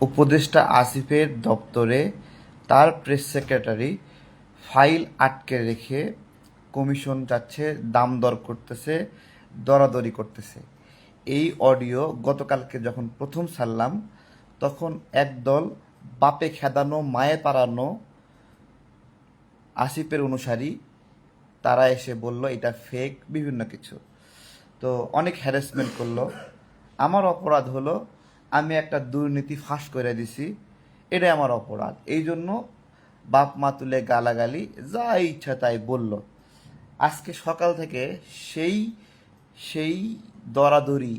উপদেষ্টা আসিফের দপ্তরে তার প্রেস সেক্রেটারি ফাইল আটকে রেখে কমিশন যাচ্ছে, দাম দর করতেছে, দরাদরি করতেছে। এই অডিও গতকালকে যখন প্রথম ছাড়লাম, তখন একদল বাপে খেদানো, মায়ে পাড়ানো আসিফের অনুসারী, তারা এসে বলল, এটা ফেক বিভিন্ন কিছু। তো অনেক হ্যারাসমেন্ট করল। আমার অপরাধ হলো আমি একটা দুর্নীতি ফাঁস করে দিছি। এটাই আমার অপরাধ। এই জন্য বাপ মা তুলে গালাগালি, যা ইচ্ছা তাই বলল। আজকে সকাল থেকে সেই সেই দরাদরি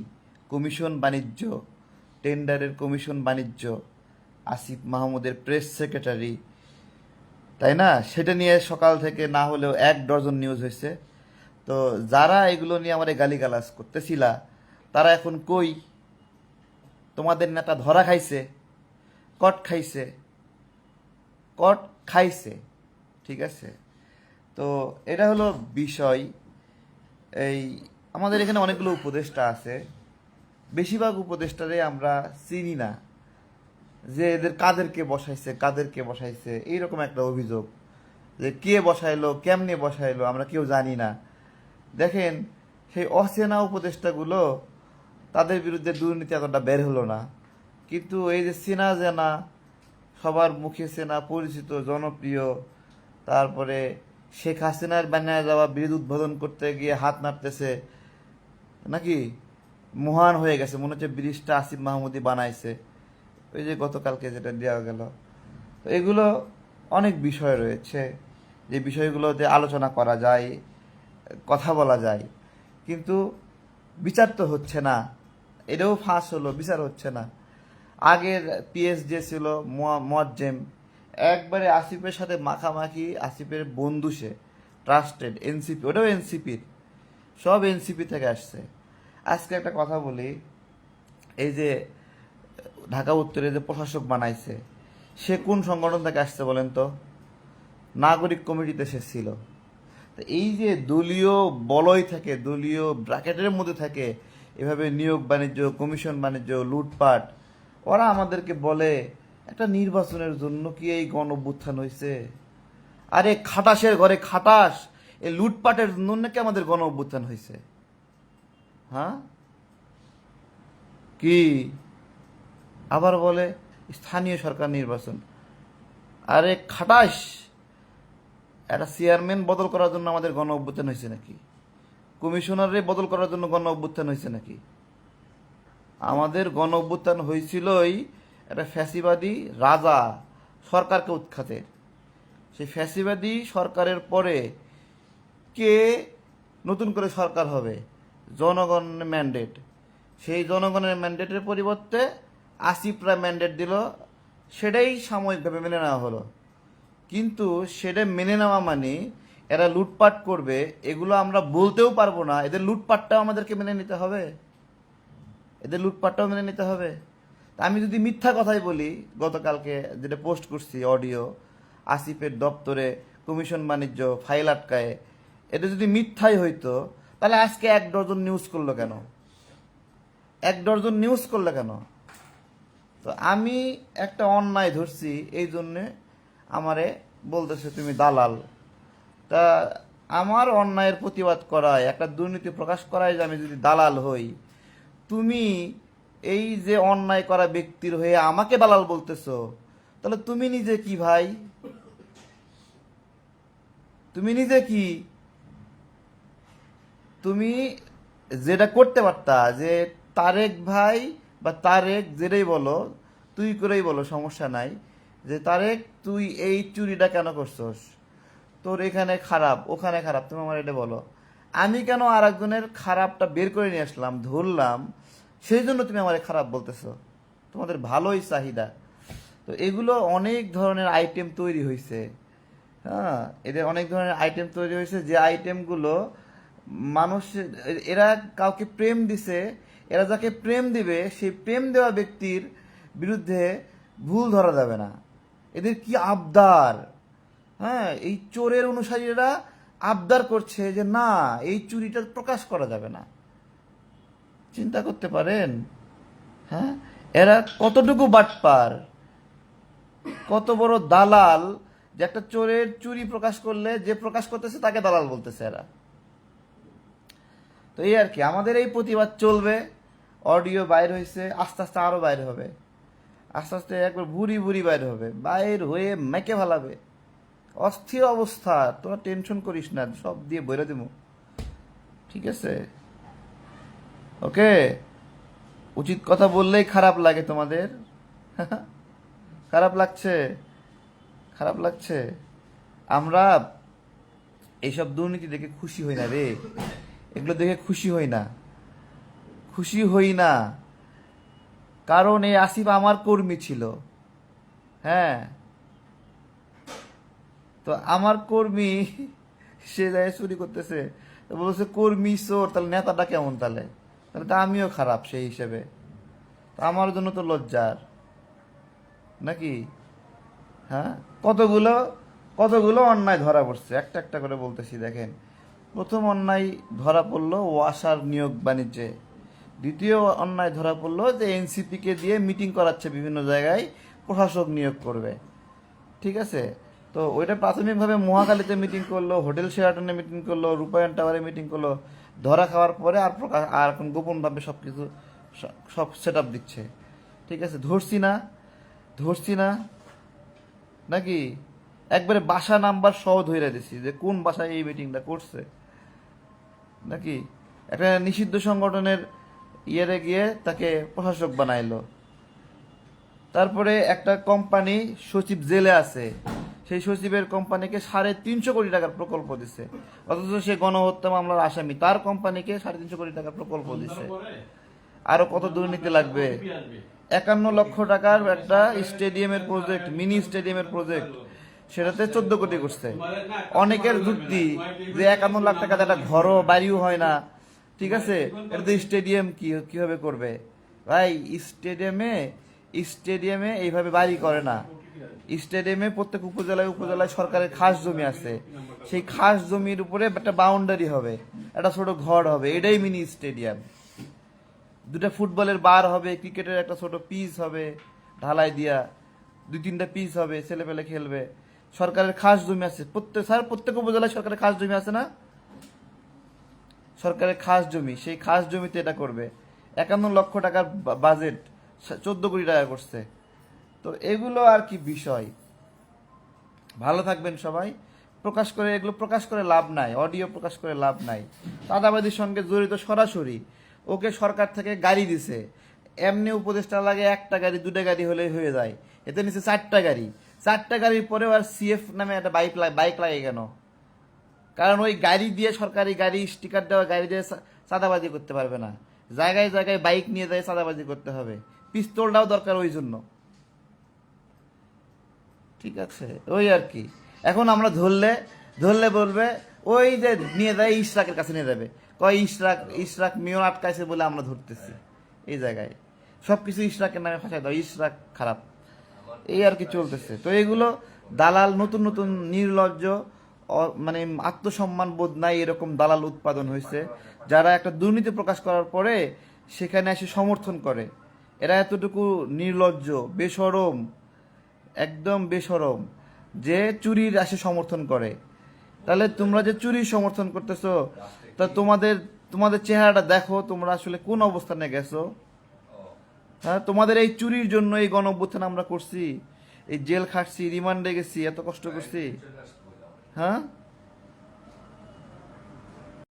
কমিশন বাণিজ্য, টেন্ডারের কমিশন বাণিজ্য, আসিফ মাহমুদের প্রেস সেক্রেটারি, তাই না? সেটা নিয়ে সকাল থেকে না হলেও এক ডজন নিউজ হয়েছে। তো যারা এগুলো নিয়ে আমার গালিগালাজ করতেছিলা, তারা এখন কই? তোমাদের নেতা ধরা খাইছে, কট খাইছে কট খাইছে, ঠিক আছে? তো এটা হলো বিষয়। এই আমাদের এখানে অনেকগুলো উপদেষ্টা আছে। বেশিরভাগ উপদেষ্টারে আমরা চিনি না, যে এদের কাদেরকে বসাইছে কাদেরকে বসাইছে, এইরকম একটা অভিযোগ যে কে বসাইলো, কেমনে বসাইলো, আমরা কেউ জানি না। দেখেন, সেই অচেনা উপদেষ্টাগুলো তাদের বিরুদ্ধে দুর্নীতি এতটা বের হলো না। কিন্তু এই যে চেনা জানা, সবার মুখে চেনা পরিচিত, জনপ্রিয়, তারপরে শেখ হাসিনার বানিয়ে যাওয়া বিরোধ উদ্বোধন করতে গিয়ে হাত নাড়তেছে, নাকি? মহান হয়ে গেছে, মনে হচ্ছে ব্রিজটা আসিফ মাহমুদি বানাইছে। ওই যে গতকালকে যেটা দেওয়া গেল। তো এগুলো অনেক বিষয় রয়েছে, যে বিষয়গুলোতে আলোচনা করা যায়, কথা বলা যায়। কিন্তু বিচার তো হচ্ছে না। এটাও ফাঁস হলো, বিচার হচ্ছে না। আগের পিএস যে ছিল মোয়াজ্জেম, একবারে আসিফের সাথে মাখামাখি, আসিফের বন্ধু সে ট্রাস্টেড এনসিপি ওটাও এনসিপির সব এনসিপি থেকে আসছে। আজকে একটা কথা বলি, এই যে ঢাকা উত্তরে যে প্রশাসক বানাইছে, সে কোন সংগঠন থেকে আসছে বলেন তো? নাগরিক কমিটিতে সে ছিল। এই যে দলীয় বলয় থাকে, দলীয় ব্র্যাকেটের মধ্যে থাকে এভাবে নিয়োগ, বাণিজ্য, কমিশন, বাণিজ্য, লুটপাট, ওরা আমাদেরকে বলে একটা নির্বাচনের জন্য কি এই গণ অভ্যুত্থান হয়েছে আরে খাটাসের ঘরে খাটাস এই লুটপাটের জন্য নাকি আমাদের গণ অভ্যুত্থান হয়েছে হ্যাঁ? কি? আবার বলে স্থানীয় সরকার নির্বাচন। আরে খাটাস, একটা চেয়ারম্যান বদল করার জন্য আমাদের গণ অভ্যুত্থান হয়েছে নাকি? কমিশনারে বদল করার জন্য গণ অভ্যুত্থান হয়েছে নাকি? আমাদের গণ অভ্যুত্থান হয়েছিলই একটা ফ্যাসিবাদী রাজা সরকারকে উৎখাতের সেই ফ্যাসিবাদী সরকারের পরে কে নতুন করে সরকার হবে? জনগণের ম্যান্ডেট। সেই জনগণের ম্যান্ডেটের পরিবর্তে আসিফরা ম্যান্ডেট দিল। সেটাই সাময়িকভাবে মেনে নেওয়া হলো। কিন্তু সেটা মেনে নেওয়া মানে এরা লুটপাট করবে, এগুলো আমরা বলতেও পারব না। এদের লুটপাটটাও আমাদেরকে মেনে নিতে হবে। এদের লুটপাটটাও মেনে নিতে হবে। আমি যদি মিথ্যা কথাই বলি, গতকালকে যেটা পোস্ট করছি, অডিও, আসিফের দপ্তরে কমিশন বাণিজ্য ফাইল আটকায়, এটা যদি মিথ্যাই হইতো, তাহলে আজকে এক ডজন নিউজ করল কেন? এক ডজন নিউজ করল কেন? তো আমি একটা অন্যায় ধরছি এই জন্যে আমারে বলতেছে তুমি দালাল। তা আমার অন্যায়ের প্রতিবাদ করায়, একটা দুর্নীতি প্রকাশ করায় যে আমি যদি দালাল হই, তুমি এই যে অন্যায় করা ব্যক্তির হয়ে আমাকে দালাল বলতেছো, তাহলে তুমি নিজে কি ভাই? তুমি নিজে কি? তুমি যেটা করতে পারতা, যে তারেক ভাই বা তারেক যেটাই বলো, তুই করেই বলো, সমস্যা নাই। যে তারেক, তুই এই চুরিটা কেন করছস? তোর এখানে খারাপ, ওখানে খারাপ, তুমি আমার এটা বলো। আমি কেন আর একজনের খারাপটা বের করে নিয়ে আসলাম, ধরলাম, সেই জন্য তুমি আমার খারাপ বলতেছো? তোমাদের ভালোই চাহিদা। তো এগুলো অনেক ধরনের আইটেম তৈরি হয়েছে হ্যাঁ এদের অনেক ধরনের আইটেম তৈরি হয়েছে যে আইটেমগুলো মানুষ এরা কাউকে প্রেম দিছে, এরা যাকে প্রেম দিবে, সেই প্রেম দেওয়া ব্যক্তির বিরুদ্ধে ভুল ধরা যাবে না। এদের কি আবদার? হ্যাঁ এই চোরের অনুসারীরা আবদার করছে যে, না, এই চুরিটা প্রকাশ করা যাবে না। চিন্তা করতে পারেন? হ্যাঁ এরা কতটুকু বাটপার? কত বড় দালাল যে একটা চোরের চুরি প্রকাশ করলে, যে প্রকাশ করতেছে তাকে দালাল বলতেছে এরা। তো এই আর কি, আমাদের এই প্রতিবাদ চলবে। অডিও বাইর হয়েছে, আস্তে আস্তে আরও বাইর হবে। আস্তে আস্তে একবার বুড়ি বুড়ি বাইর হবে। বাইর হয়ে মেকে ফেলাবে। অস্থির অবস্থা, তোরা টেনশন করিস না, সব দিয়ে বইরে দেবো ঠিক আছে? ওকে? উচিত কথা বললেই খারাপ লাগে তোমাদের। খারাপ লাগছে? খারাপ লাগছে? আমরা এইসব দুর্নীতি দেখে খুশি হই না রে। এগুলো দেখে খুশি হই না। খুশি হই না। কারণ এই আসিফ আমার কর্মী ছিল। হ্যাঁ? তো আমার কর্মী, সে যায় চুরি করতেছে। বলছে, কর্মী চোর, তাহলে নেতাটা কেমন তাহলে? তাহলে তো আমিও খারাপ সেই হিসেবে। আমার জন্য তো লজ্জার। নাকি? হ্যাঁ? কতগুলো কতগুলো অন্যায় ধরা পড়ছে। একটা একটা করে বলতেছি, দেখেন। প্রথম অন্যায় ধরা পড়ল ওয়াসার নিয়োগ বাণিজ্যে। দ্বিতীয় অন্যায় ধরা পড়ল যে এনসিপিকে দিয়ে মিটিং করাচ্ছে বিভিন্ন জায়গায়, প্রশাসক নিয়োগ করবে। ঠিক আছে? তো ওইটা প্রাথমিকভাবে মহাকালীতে মিটিং করল হোটেল শেরাটনে মিটিং করল, রূপায়ণ টাওয়ারে মিটিং করল। ধরা খাওয়ার পরে আর প্রকাশ, আর এখন গোপনভাবে সব কিছু সব সেট দিচ্ছে। ঠিক আছে, ধরছি না ধরছি না, নাকি? একবারে বাসা নাম্বার সহ ধরে দিছি যে কোন বাসায় এই মিটিংটা করছে। নাকি? একটা নিষিদ্ধ সংগঠনের ইয়েরে গিয়ে তাকে প্রশাসক বানাইলো। তারপরে একটা কোম্পানি সচিব জেলে আছে। সেই সচিবের কোম্পানিকে সাড়ে তিনশো কোটি টাকার প্রকল্প দিছে। অথচ সে গণহত্যা মামলার আসামি। তার কোম্পানিকে সাড়ে তিনশো কোটি টাকার প্রকল্প দিছে। আরও কত দুর্নীতি লাগবে? একান্ন লক্ষ টাকার একটা স্টেডিয়ামের প্রজেক্ট মিনি স্টেডিয়ামের প্রজেক্ট সেটাতে চোদ্দ কোটি করছে অনেকের যুক্তি যে একান্ন লাখ টাকাতে একটা ঘরও, বাড়িও হয় না। ঠিক আছে? এটা তো স্টেডিয়াম কি, কীভাবে করবে? ভাই, স্টেডিয়ামে স্টেডিয়ামে এইভাবে বাড়ি করে না। স্টেডিয়ামে প্রত্যেক উপজেলায় উপজেলায় সরকারের খাস জমি আছে। সেই খাস জমির উপরে একটা বাউন্ডারি হবে। একটা ছোট ঘর হবে। এটাই মিনি স্টেডিয়াম দুটা ফুটবলের বার হবে, ক্রিকেটের একটা ছোট পিচ হবে, ঢালাই দিয়া দুই তিনটা পিচ হবে ছেলে পেলে খেলবে। সরকারের খাস জমি আছে। প্রত্যেক, স্যার, প্রত্যেক উপজেলায় সরকারের খাস জমি আছে না? সরকারের খাস জমি। সেই খাস জমিতে এটা করবে। একান্ন লক্ষ টাকার বাজেট চোদ্দ কোটি টাকা করছে। তো এগুলো আর কি বিষয়। ভালো থাকবেন সবাই। প্রকাশ করে এগুলো প্রকাশ করে লাভ নাই, অডিও প্রকাশ করে লাভ নাই। চাঁদাবাদির সঙ্গে জড়িত সরাসরি। ওকে সরকার থেকে গাড়ি দিছে। এমনি উপদেষ্টা লাগে একটা গাড়ি, দুটা গাড়ি হলে হয়ে যায়। এতে নিচে চারটা গাড়ি। চারটা গাড়ির পরেও আর সিএফ নামে একটা বাইক লাগে বাইক লাগে কেন? কারণ ওই গাড়ি দিয়ে সরকারি গাড়ি স্টিকার দেওয়া গাড়ি দিয়ে চাঁদাবাজি করতে পারবে না। জায়গায় জায়গায় বাইক নিয়ে যায়, চাঁদাবাজি করতে হবে। পিস্তলটাও দরকার ওই জন্য। ঠিক আছে, ওই আর কি। এখন আমরা ধরলে ধরলে বলবে, ওই যে নিয়ে যায়, ইশরাকের কাছে নিয়ে যাবে। কয়, ইশরাক ইশরাক মেয়র আটকাইছে বলে আমরা ধরতেছি। এই জায়গায়। সব কিছু ইশরাকের নামে ফাঁসাই দাও, ইশরাক খারাপ। এই আর কি চলতেছে। তো এগুলো দালাল, নতুন নতুন, নির্লজ্জ মানে আত্মসম্মান বোধ নাই এরকম দালাল উৎপাদন হয়েছে। যারা একটা দুর্নীতি প্রকাশ করার পরে সেখানে এসে সমর্থন করে। এরা এতটুকু নির্লজ্জ, বেসরম একদম বেসরম। যে চুরির আসে সমর্থন করে। তাহলে তোমরা যে চুরির সমর্থন করতেছো, তা তোমাদের তোমাদের চেহারাটা দেখো, তোমরা আসলে কোন অবস্থানে গেছো? হ্যাঁ তোমাদের এই চুরির জন্য এই গণ আমরা করছি। এই জেল খাটছি, রিমান্ডে গেছি, এত কষ্ট করছি। হ্যাঁ?